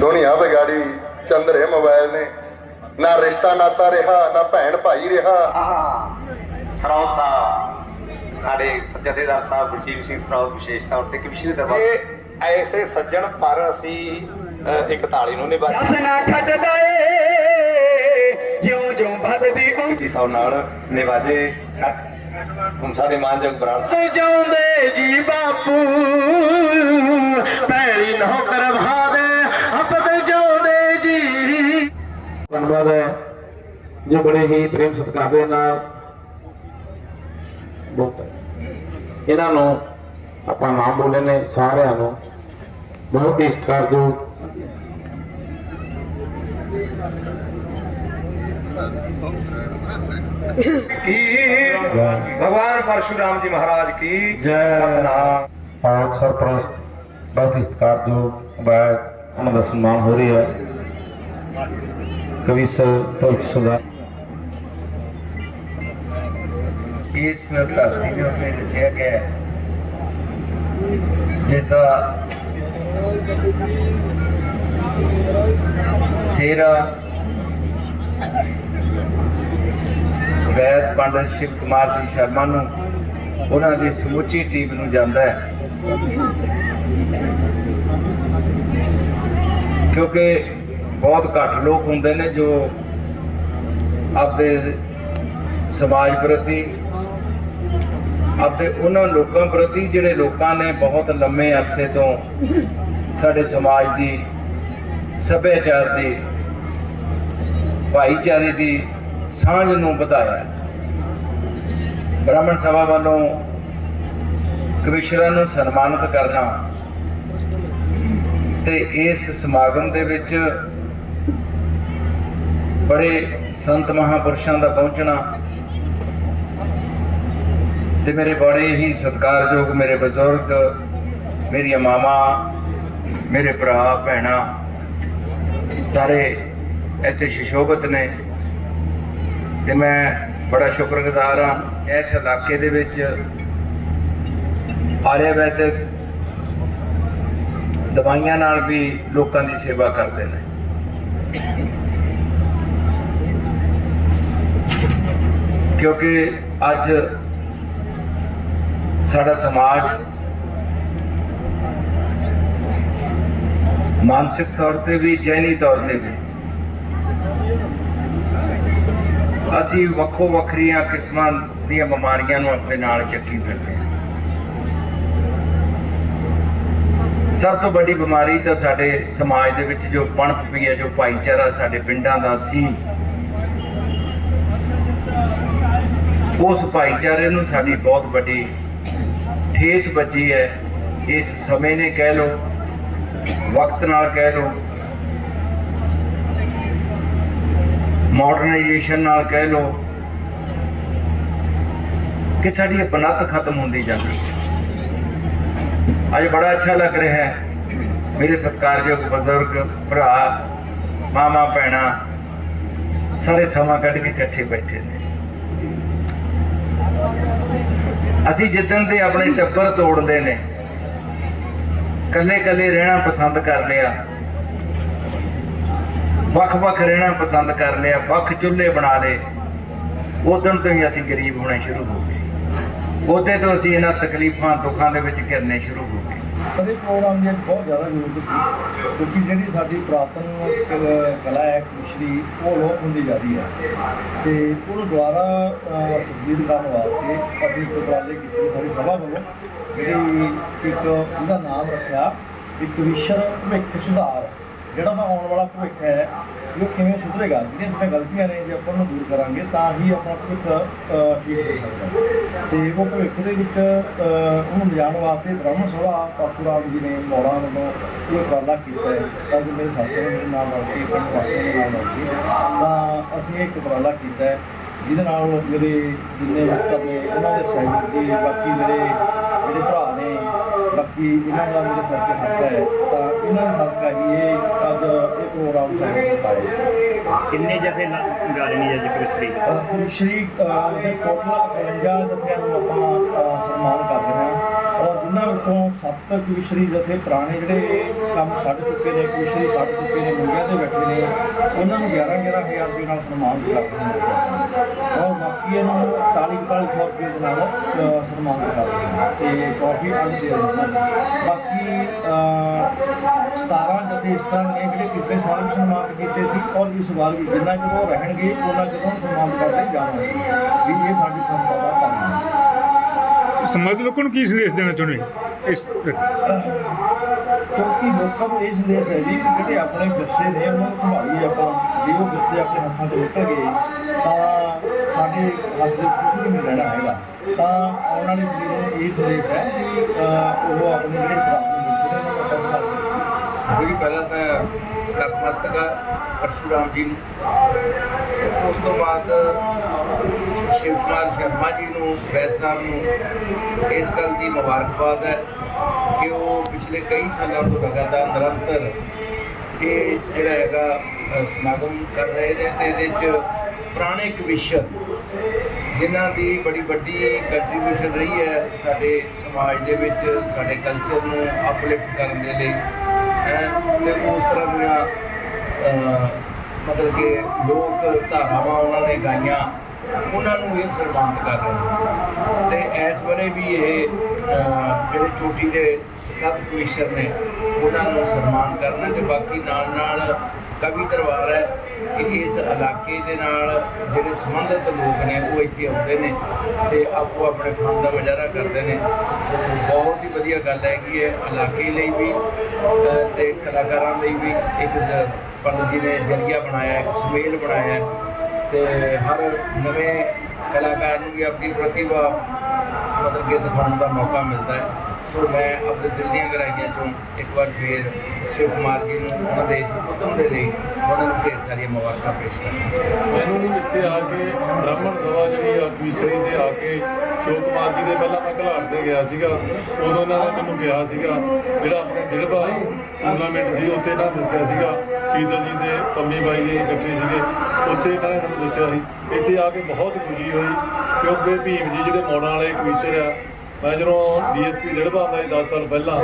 ਦੁਨੀਆ ਵਿਗਾੜੀ ਚੰਦਰੇ ਮੋਬਾਈਲ ਨੇ। ਨਾ ਰਿਸ਼ਤਾ ਨਾਤਾ ਰਿਹਾ ਨਾ ਭੈਣ ਭਾਈ ਰਿਹਾ। ਆਹ ਸਰੌਤ ਸਾਹਿਬ ਸਾਡੇ ਜਥੇਦਾਰ ਸਾਹਿਬ ਗੁਰਜੀਤ ਸਿੰਘ ਸਰੌਤ ਵਿਸ਼ੇਸ਼ ਤੌਰ ਤੇ ਕਮਿਸ਼ਨਰ ਦਰਬਾਰ ਇਹ ਐਸੇ ਸੱਜਣ ਪਰ ਅਸੀਂ ਅ, ਇੱਕ ਤਾਲੀ ਨੂੰ ਨਿਭਾ ਜਸਨਾ ਖੱਟਦਾ ਏ ਜਿਉਂ ਜਿਉਂ ਵੱਧਦੀ ਉਂ ਦੀ ਸੌ ਨਾਲ ਨਿਵਾਜੇ ਹੁਮਸਾ ਦੇ ਮਾਨਯੋਗ ਬਰਾੜ ਸਾਹਿਬ। ਜਾਉਂਦੇ ਜੀ ਬਾਪੂ ਪੈਰੀ ਨੌਕਰ ਭਾਦੇ ਧੰਨਵਾਦ ਹੈ ਜੋ ਬੜੇ ਹੀ ਪ੍ਰੇਮ ਸਤਿਕਾਰ ਦੇ ਨਾਲ ਇਹਨਾਂ ਨੂੰ ਆਪਾਂ ਨਾਮ ਬੋਲੇ ਨੇ ਸਾਰਿਆਂ ਨੂੰ। ਬਹੁਤ ਹੀ ਸਤਿਕਾਰਯੋਗ ਕੀ ਭਗਵਾਨ ਪਰਸ਼ੁਰਾਮ ਜੀ ਮਹਾਰਾਜ ਕੀ ਜੈ। ਸਤਨਾਮ। ਪਾਕ ਸਰਪ੍ਰਸਤ ਬਹੁਤ ਹੀ ਸਤਿਕਾਰਯੋਗ ਬਾਇ ਉਹਨਾਂ ਦਾ ਸਨਮਾਨ ਹੋ ਰਿਹਾ। ਹੈ ਕਵੀ ਸਰ ਤੁਲਕ ਸੁਦਾ ਇਸ ਧਰਤੀ ਦੇ ਉੱਤੇ ਰਚਿਆ ਗਿਆ ਜਿਸ ਦਾ ਸੇਰਾ ਵੈਦ ਪੰਡਤ ਸ਼ਿਵ ਕੁਮਾਰ ਜੀ ਸ਼ਰਮਾ ਨੂੰ, ਉਹਨਾਂ ਦੀ ਸਮੁੱਚੀ ਟੀਮ ਨੂੰ ਜਾਂਦਾ ਹੈ। ਕਿਉਂਕਿ ਬਹੁਤ ਘੱਟ ਲੋਕ ਹੁੰਦੇ ਨੇ ਜੋ ਆਪਦੇ ਸਮਾਜ ਪ੍ਰਤੀ ਅਤੇ ਉਹਨਾਂ ਲੋਕਾਂ ਪ੍ਰਤੀ ਜਿਹੜੇ ਲੋਕਾਂ ਨੇ ਬਹੁਤ ਲੰਮੇ ਅਰਸੇ ਤੋਂ ਸਾਡੇ ਸਮਾਜ ਦੀ, ਸੱਭਿਆਚਾਰ ਦੀ, ਭਾਈਚਾਰੇ ਦੀ ਸਾਂਝ ਨੂੰ ਵਧਾਇਆ। ਬ੍ਰਾਹਮਣ ਸਭਾ ਵੱਲੋਂ ਕਮਿਸ਼ਨਰਾਂ ਨੂੰ ਸਨਮਾਨਿਤ ਕਰਨਾ ਤੇ ਇਸ ਸਮਾਗਮ ਦੇ ਵਿੱਚ ਬੜੇ ਸੰਤ ਮਹਾਪੁਰਸ਼ਾਂ ਦਾ ਪਹੁੰਚਣਾ ਤੇ ਮੇਰੇ ਬੜੇ ਹੀ ਸਤਿਕਾਰਯੋਗ ਮੇਰੇ ਬਜ਼ੁਰਗ, ਮੇਰੀਆਂ ਮਾਵਾਂ, ਮੇਰੇ ਭਰਾ, ਭੈਣਾਂ, ਸਾਰੇ ਇੱਥੇ ਸ਼ਿਸ਼ੋਭਤ ਨੇ ਤੇ ਮੈਂ ਬੜਾ ਸ਼ੁਕਰਗੁਜ਼ਾਰ ਹਾਂ ਇਸ ਇਲਾਕੇ ਦੇ ਵਿੱਚ ਆਰਿਆਵੈਦਿਕ ਦਵਾਈਆਂ ਨਾਲ ਵੀ ਲੋਕਾਂ ਦੀ ਸੇਵਾ ਕਰਦੇ ਨੇ। ਕਿਉਂਕਿ ਅੱਜ ਸਾਡਾ ਸਮਾਜ ਮਾਨਸਿਕ ਤੌਰ ਤੇ ਵੀ ਜੈਨੀ ਤੌਰ ਤੇ ਵੀ। ਅਸੀਂ ਵੱਖੋ ਵੱਖਰੀਆਂ ਕਿਸਮਾਂ ਦੀਆਂ ਬਿਮਾਰੀਆਂ ਨੂੰ ਆਪਣੇ ਨਾਲ ਚੱਕੀ ਫਿਰਦੇ ਹਾਂ। ਸਭ ਤੋਂ ਵੱਡੀ ਬਿਮਾਰੀ ਤਾਂ ਸਾਡੇ ਸਮਾਜ ਦੇ ਵਿੱਚ ਜੋ ਪਣਪ ਪਈ ਹੈ, ਜੋ ਭਾਈਚਾਰਾ ਸਾਡੇ ਪਿੰਡਾਂ ਦਾ ਸੀ ਉਸ ਭਾਈਚਾਰੇ ਨੂੰ ਸਾਡੀ ਬਹੁਤ ਵੱਡੀ ਠੇਸ ਵੱਜੀ ਹੈ। ਇਸ ਸਮੇਂ ਨੇ ਕਹਿ ਲੋ ਵਕਤ ਨਾਲ ਕਹਿ ਲੋ ਮਾਡਰਨਾਈਜੇਸ਼ਨ ਨਾਲ ਕਹਿ ਲੋ ਕਿ ਸਾਡੀ ਇਹ ਬਨਤ ਖਤਮ ਹੁੰਦੀ ਜਾਂਦੀ ਹੈ। ਅੱਜ ਬੜਾ ਅੱਛਾ ਲੱਗ ਰਿਹਾ ਹੈ। ਮੇਰੇ ਸਤਿਕਾਰਯੋਗ ਬਜ਼ੁਰਗ, ਭਰਾ, ਮਾਮਾ, ਭੈਣਾ, ਸਾਰੇ ਸਮਾਂ ਕੱਢ ਕੇ ਇਕੱਠੇ ਬੈਠੇ ਨੇ। ਅਸੀਂ ਜਿੱਦਣ ਦੇ ਆਪਣੇ ਟੱਬਰ ਤੋੜਦੇ ਨੇ ਕੱਲੇ ਕੱਲੇ ਰਹਿਣਾ ਪਸੰਦ ਕਰ ਲਿਆ ਵੱਖ-ਵੱਖ ਰਹਿਣਾ ਪਸੰਦ ਕਰ ਲਿਆ ਵੱਖ ਚੁੱਲ੍ਹੇ ਬਣਾ ਲਏ। ਉਦੋਂ ਤੋਂ ਹੀ ਅਸੀਂ ਗਰੀਬ ਹੋਣੇ ਸ਼ੁਰੂ ਹੋ ਗਏ। ਉਦੋਂ ਤੋਂ ਅਸੀਂ ਇਹਨਾਂ ਤਕਲੀਫਾਂ, ਦੁੱਖਾਂ ਦੇ ਵਿੱਚ ਘਿਰਨੇ ਸ਼ੁਰੂ ਹੋ ਗਏ ਪ੍ਰੋਗਰਾਮ ਦੀ ਅੱਜ ਬਹੁਤ ਜ਼ਿਆਦਾ ਜ਼ਰੂਰਤ ਸੀ ਕਿਉਂਕਿ ਜਿਹੜੀ ਸਾਡੀ ਪੁਰਾਤਨ ਕਲਾ ਹੈ ਕ੍ਰਿਸ਼ਰੀ ਉਹ ਲੋਪ ਹੁੰਦੀ ਜਾ ਰਹੀ ਹੈ। ਤੇ ਉਹਨੂੰ ਦੁਬਾਰਾ ਅਹ, ਕਰਨ ਵਾਸਤੇ ਅਸੀਂ ਇੱਕ ਉਪਰਾਲੇ ਕੀਤੇ ਸਾਡੀ ਸਭਾ ਵੱਲੋਂ ਜਿਹੜੀ ਇੱਕ ਉਹਦਾ ਨਾਮ ਰੱਖਿਆ ਇੱਕ ਵਿਸ਼ਰ ਭਵਿੱਖ ਸੁਧਾਰ। ਜਿਹੜਾ ਦਾ ਆਉਣ ਵਾਲਾ ਭਵਿੱਖ ਹੈ ਉਹ ਕਿਵੇਂ ਸੁਧਰੇਗਾ ਜਿਹੜੀਆਂ ਸਾਡੀਆਂ ਗਲਤੀਆਂ ਨੇ, ਜੇ ਆਪਾਂ ਉਹਨੂੰ ਦੂਰ ਕਰਾਂਗੇ, ਤਾਂ ਹੀ ਆਪਣਾ ਭਵਿੱਖ ਠੀਕ ਹੋ ਸਕਦਾ ਹੈ। ਤੇ ਉਹ ਭਵਿੱਖ ਦੇ ਵਿੱਚ ਉਹਨੂੰ ਲਿਜਾਣ ਵਾਸਤੇ ਬ੍ਰਹਮਣ ਸਭਾ ਪਾਸੂਰਾਮ ਜੀ ਨੇ ਮੌੜਾ ਨੂੰ ਇਹ ਉਪਰਾਲਾ ਕੀਤਾ ਹੈ ਤਾਂ ਜੋ ਮੇਰੇ ਸਾਥੀ ਮੇਰੇ ਨਾਲ ਰਲ ਕੇ ਪਿੰਡ ਵਾਸੀਆਂ ਨਾਲ ਰਲ ਕੇ, ਤਾਂ ਅਸੀਂ ਇਹ ਇੱਕ ਉਪਰਾਲਾ ਕੀਤਾ ਹੈ, ਜਿਹਦੇ ਨਾਲ ਮੇਰੇ ਜਿੰਨੇ ਮਿੱਤਰ ਨੇ, ਉਹਨਾਂ ਦੇ ਸਹਿਯੋਗ ਦੀ ਬਾਕੀ ਮੇਰੇ ਮੇਰੇ ਭਰਾ ਨੇ ਬਾਕੀ ਇਹਨਾਂ ਦਾ ਮੇਰੇ ਸਿਰ ਤੇ ਹੱਥ ਹੈ ਤਾਂ ਇਹਨਾਂ ਦੇ ਸਦਕਾ ਹੀ ਇਹ ਅੱਜ ਇਹ ਪ੍ਰੋਗਰਾਮ ਹੁੰਦਾ ਹੈ ਕਿੰਨੇ ਜਥੇ ਗਾਲਣੀ ਅੱਜ ਅਹ ਸ਼੍ਰੀ ਅਹ, ਦੇ ਕੋਟਲਾ 51 ਜਥਿਆਂ ਨੂੰ ਆਪਾਂ ਸਨਮਾਨ ਕਰ ਰਹੇ ਹਾਂ। ਔਰ ਜਿਨ੍ਹਾਂ ਵਿੱਚੋਂ ਸੱਤ ਕਵਿਸ਼ਰੀ ਜਥੇ ਪੁਰਾਣੇ ਜਿਹੜੇ ਕੰਮ ਛੱਡ ਚੁੱਕੇ ਨੇ ਕਵਿਸ਼ਰੀ ਛੱਡ ਚੁੱਕੇ ਨੇ ਮੁੰਡਿਆਂ ਤੇ ਬੈਠੇ ਨੇ ਉਹਨਾਂ ਨੂੰ 11 11000 ਰੁਪਏ ਨਾਲ ਸਨਮਾਨ ਕਰਦੇ ਨੇ ਔਰ ਬਾਕੀ ਇਹਨੂੰ 40 4500 ਰੁਪਏ ਦੇ ਨਾਲ ਅਹ, ਸਨਮਾਨ ਕਰਦੇ ਨੇ ਤੇ ਕਾਫੀ ਅੰਡ ਦੇ ਬਾਕੀ ਅਹ, 17 ਜਥੇ ਇਸ ਤਰ੍ਹਾਂ ਨੇ ਜਿਹੜੇ ਪਿਛਲੇ ਸਾਲ ਵੀ ਸਨਮਾਨ ਕੀਤੇ ਸੀ ਔਰ ਇਸ ਵਾਰ ਵੀ ਜਿੰਨਾ ਜਦੋਂ ਰਹਿਣਗੇ ਉਹਨਾਂ ਜਦੋਂ ਸਨਮਾਨ ਕਰਦੇ ਜਾਣਗੇ। ਵੀ ਇਹ ਸਾਡੀ ਸੰਸਥਾ ਦਾ ਕੰਮ ਸਮਾਜ ਲੋਕਾਂ ਨੂੰ ਕੀ ਸੰਦੇਸ਼ ਦੇਣਾ ਚਾਹੁੰਦੇ ਇਸ ਕਿਉਂਕਿ ਲੋਕਾਂ ਨੂੰ ਇਹ ਸੰਦੇਸ਼ ਹੈ ਜੀ ਕਿ ਜਿਹੜੇ ਆਪਣੇ ਵਿਰਸੇ ਨੇ ਉਹਨਾਂ ਨੂੰ ਸੰਭਾਲੀਏ ਆਪਾਂ ਜੇ ਉਹ ਵਿਰਸੇ ਆਪਣੇ ਹੱਥਾਂ ਤੋਂ ਨਿਕਲ ਗਏ ਤਾਂ ਸਾਡੇ ਹੱਥ ਦੇ ਕੁਝ ਵੀ ਨਹੀਂ ਰਹਿਣਾ ਹੈਗਾ। ਤਾਂ ਆਉਣ ਵਾਲੀ ਪੀੜ੍ਹੀ ਨੂੰ ਇਹ ਸੰਦੇਸ਼ ਹੈ ਕਿ ਉਹ ਆਪਣੇ ਜਿਹੜੇ ਪੁਰਾਣੇ ਵਿਰਸੇ ਨੇ ਪਹਿਲਾਂ ਤਾਂ ਨਤਮਸਤਕ ਪਰਸ਼ੂਰਾਮ ਜੀ ਨੂੰ। ਉਸ ਤੋਂ ਬਾਅਦ ਸ਼ਿਵ ਕੁਮਾਰ ਸ਼ਰਮਾ ਜੀ ਨੂੰ ਵੈਦ ਸਾਹਿਬ ਨੂੰ ਇਸ ਗੱਲ ਦੀ ਮੁਬਾਰਕਬਾਦ ਹੈ ਕਿ ਉਹ ਪਿਛਲੇ ਕਈ ਸਾਲਾਂ ਤੋਂ ਲਗਾਤਾਰ ਨਿਰੰਤਰ ਇਹ ਜਿਹੜਾ ਹੈਗਾ ਸਮਾਗਮ ਕਰ ਰਹੇ ਨੇ ਤੇ ਇਹਦੇ 'ਚ ਪੁਰਾਣੇ ਕਵਿਸ਼ਰ ਜਿਨ੍ਹਾਂ ਦੀ ਬੜੀ ਵੱਡੀ ਕੰਟਰੀਬਿਊਸ਼ਨ ਰਹੀ ਹੈ ਸਾਡੇ ਸਮਾਜ ਦੇ ਵਿੱਚ ਸਾਡੇ ਕਲਚਰ ਨੂੰ ਅਪਲਿਫਟ ਕਰਨ ਦੇ ਲਈ ਹੈਂ, ਤੇ ਉਸ ਤਰ੍ਹਾਂ ਦੀਆਂ ਮਤਲਬ ਕਿ ਲੋਕ ਧਾਰਾਵਾਂ ਉਹਨਾਂ ਨੇ ਗਾਈਆਂ, ਉਹਨਾਂ ਨੂੰ ਇਹ ਸਨਮਾਨਿਤ ਕਰ ਰਹੇ ਨੇ। ਤੇ ਇਸ ਵੇਲੇ ਵੀ ਇਹ ਜਿਹੜੇ ਚੋਟੀ ਦੇ ਸੱਤ ਕਵੀਸ਼ਰ ਨੇ, ਉਹਨਾਂ ਨੂੰ ਸਨਮਾਨ ਕਰਨਾ ਤੇ ਬਾਕੀ ਨਾਲ ਨਾਲ ਕਵੀ ਦਰਬਾਰ ਹੈ ਕਿ ਇਸ ਇਲਾਕੇ ਦੇ ਨਾਲ ਜਿਹੜੇ ਸੰਬੰਧਿਤ ਲੋਕ ਨੇ ਉਹ ਇੱਥੇ ਆਉਂਦੇ ਨੇ ਤੇ ਆਪੋ ਆਪਣੇ ਫਨ ਦਾ ਮੁਜ਼ਾਹਰਾ ਕਰਦੇ ਨੇ। ਬਹੁਤ ਹੀ ਵਧੀਆ ਗੱਲ ਹੈਗੀ ਹੈ ਇਲਾਕੇ ਲਈ ਵੀ ਅਹ, ਤੇ ਕਲਾਕਾਰਾਂ ਲਈ ਵੀ ਇੱਕ ਜ਼- ਪੰਡਤ ਜੀ ਨੇ ਜਰੀਆ ਬਣਾਇਆ ਇੱਕ ਸੁਮੇਲ ਬਣਾਇਆ ਹੈ ਤੇ ਹਰ ਨਵੇਂ ਕਲਾਕਾਰ ਨੂੰ ਵੀ ਆਪਣੀ ਪ੍ਰਤਿਭਾ ਮਤਲਬ ਕਿ ਦਿਖਾਉਣ ਦਾ ਮੌਕਾ ਮਿਲਦਾ ਹੈ। ਸੋ ਮੈਂ ਆਪਣੇ ਦਿਲ ਦੀਆਂ ਗਹਿਰਾਈਆਂ ਚੋਂ ਇੱਕ ਵਾਰ ਫੇਰ ਸ਼ਿਵ ਕੁਮਾਰ ਜੀ ਨੂੰ ਉਹਨਾਂ ਦੇ ਇਸ ਉਦਮ ਦੇ ਲਈ ਉਹਨਾਂ ਨੂੰ ਢੇਰ ਸਾਰੀਆਂ ਮੁਬਾਰਕਾਂ ਪੇਸ਼ ਕਰਦਾ ਮੈਨੂੰ ਵੀ ਇੱਥੇ ਆ ਕੇ ਬ੍ਰਾਹਮਣ ਸਭਾ ਜਿਹੜੀ ਆ ਕਵੀਸਰੀ ਤੇ ਆ ਕੇ ਸ਼ਿਵ ਕੁਮਾਰ ਜੀ ਦੇ ਪਹਿਲਾਂ ਮੈਂ ਘਲਾੜ ਤੇ ਗਿਆ ਸੀਗਾ, ਉਦੋਂ ਇਹਨਾਂ ਨੇ ਮੈਨੂੰ ਕਿਹਾ ਸੀਗਾ, ਜਿਹੜਾ ਆਪਣੇ ਦਿਲਬਾ ਟੂਰਨਾਮੈਂਟ ਸੀ, ਉੱਥੇ ਇਹਨਾਂ ਨੇ ਦੱਸਿਆ ਸੀਗਾ, ਸ਼ੀਤਲ ਜੀ ਦੇ, ਪੰਮੀ ਬਾਈ ਦੇ ਇਕੱਠੇ ਸੀਗੇ, ਉੱਥੇ ਇਹਨਾਂ ਨੇ ਸਾਨੂੰ ਦੱਸਿਆ ਸੀ। ਇੱਥੇ ਆ ਕੇ ਬਹੁਤ ਖੁਸ਼ੀ ਹੋਈ, ਕਿਉਂਕਿ ਭੀਮ ਜੀ ਜਿਹੜੇ ਮੋੜਾਂ ਵਾਲੇ ਕਵੀਸ਼ਰ ਆ ਮੈਂ ਜਦੋਂ ਡੀਐਸਪੀ ਦਿਲਬਾ ਦਾ 10 ਸਾਲ ਪਹਿਲਾਂ,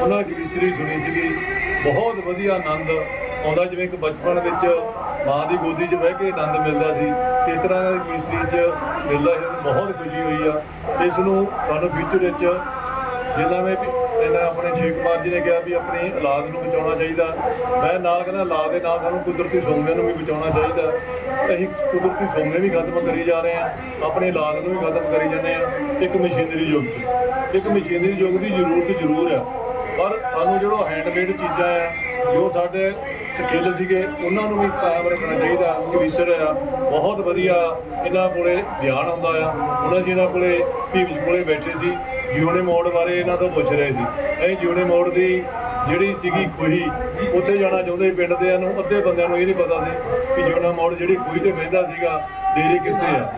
ਉਹਨਾਂ ਦੀ ਕਵੀਸ਼ਰੀ ਸੁਣੀ ਸੀਗੀ। ਬਹੁਤ ਵਧੀਆ ਆਨੰਦ ਆਉਂਦਾ, ਜਿਵੇਂ ਇੱਕ ਬਚਪਨ ਵਿੱਚ ਮਾਂ ਦੀ ਗੋਦੀ 'ਚ ਬਹਿ ਕੇ ਆਨੰਦ ਮਿਲਦਾ ਸੀ ਇਸ ਤਰ੍ਹਾਂ ਦਾ ਕਵੀਸ਼ਰੀ 'ਚ ਮਿਲਦਾ ਸੀ, ਉਹਨੂੰ ਬਹੁਤ ਖੁਸ਼ੀ ਹੋਈ ਆ। ਇਸ ਨੂੰ ਸਾਨੂੰ ਫਿਊਚਰ ਵਿੱਚ ਜਿੱਦਾਂ ਮੈਂ ਵੀ ਇਹਨਾਂ ਆਪਣੇ ਸ਼ੇਖ ਕੁਮਾਰ ਜੀ ਨੇ ਕਿਹਾ ਵੀ ਆਪਣੀ ਔਲਾਦ ਨੂੰ ਬਚਾਉਣਾ ਚਾਹੀਦਾ। ਮੈਂ ਨਾਲ ਕਹਿੰਦਾ, ਔਲਾਦ ਦੇ ਨਾਲ ਸਾਨੂੰ ਕੁਦਰਤੀ ਸੋਮਿਆਂ ਨੂੰ ਵੀ ਬਚਾਉਣਾ ਚਾਹੀਦਾ। ਅਸੀਂ ਕੁਦਰਤੀ ਸੋਮੇ ਵੀ ਖਤਮ ਕਰੀ ਜਾ ਰਹੇ ਹਾਂ। ਆਪਣੇ ਔਲਾਦ ਨੂੰ ਵੀ ਖਤਮ ਕਰੀ ਜਾਂਦੇ ਆ ਇੱਕ ਮਸ਼ੀਨਰੀ ਯੁੱਗ 'ਚ। ਇੱਕ ਮਸ਼ੀਨਰੀ ਯੁੱਗ ਦੀ ਜ਼ਰੂਰਤ ਜ਼ਰੂਰ ਆ ਪਰ ਸਾਨੂੰ ਜਿਹੜਾ ਹੈਂਡਮੇਡ ਚੀਜ਼ਾਂ ਆ ਜੋ ਸਾਡੇ ਸਕਿੱਲ ਸੀਗੇ, ਉਹਨਾਂ ਨੂੰ ਵੀ ਕਾਇਮ ਰੱਖਣਾ ਚਾਹੀਦਾ। ਕਿ ਆ ਬਹੁਤ ਵਧੀਆ ਇਹਨਾਂ ਕੋਲੇ ਗਿਆਨ ਆਉਂਦਾ ਆ। ਉਹਨਾਂ ਜੀ ਇਹਨਾਂ ਕੋਲੇ ਭੀਮ ਜੀ ਕੋਲੇ ਬੈਠੇ ਸੀ। ਜਿਉਣੇ ਮੋੜ ਬਾਰੇ ਇਹਨਾਂ ਤੋਂ ਪੁੱਛ ਰਹੇ ਸੀ। ਇਹ ਜਿਉਣੇ ਮੋੜ ਦੀ ਜਿਹੜੀ ਸੀਗੀ ਖੂਹੀ, ਉੱਥੇ ਜਾਣਾ ਚਾਹੁੰਦੇ ਸੀ ਪਿੰਡ ਦੇ ਨੂੰ ਅੱਧੇ ਬੰਦਿਆਂ ਨੂੰ ਇਹ ਨਹੀਂ ਪਤਾ ਸੀ ਕਿ ਜਿਉਣਾ ਮੋੜ ਜਿਹੜੀ ਖੂਹੀ ਤੇ ਬਹਿੰਦਾ ਸੀਗਾ ਡੇਰੇ ਕਿੱਥੇ ਆ?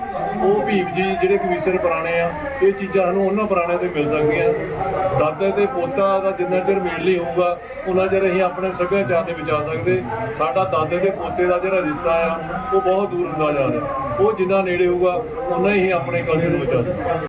ਉਹ ਭੀਮ ਜੀ ਜਿਹੜੇ ਕਮਿਸ਼ਨ ਪੁਰਾਣੇ ਆ, ਇਹ ਚੀਜ਼ਾਂ ਸਾਨੂੰ ਉਹਨਾਂ ਪੁਰਾਣਿਆਂ 'ਤੇ ਮਿਲ ਸਕਦੀਆਂ। ਦਾਦੇ ਤੇ ਪੋਤਾ ਦਾ ਜਿੰਨਾ ਚਿਰ ਮੇਲ ਨਹੀਂ ਹੋਊਗਾ, ਉਹਨਾਂ ਚਿਰ ਅਸੀਂ ਆਪਣੇ ਸੱਭਿਆਚਾਰ ਨਹੀਂ ਬਚਾ ਸਕਦੇ। ਸਾਡਾ ਦਾਦੇ ਤੇ ਪੋਤੇ ਦਾ ਜਿਹੜਾ ਰਿਸ਼ਤਾ ਆ, ਉਹ ਬਹੁਤ ਦੂਰ ਹੁੰਦਾ ਜਾ ਰਿਹਾ। ਉਹ ਜਿੰਨਾ ਨੇੜੇ ਹੋਊਗਾ ਉਹਨਾਂ ਹੀ ਆਪਣੇ ਕਲਚਰ ਨੂੰ ਬਚਾ ਸਕਦੇ।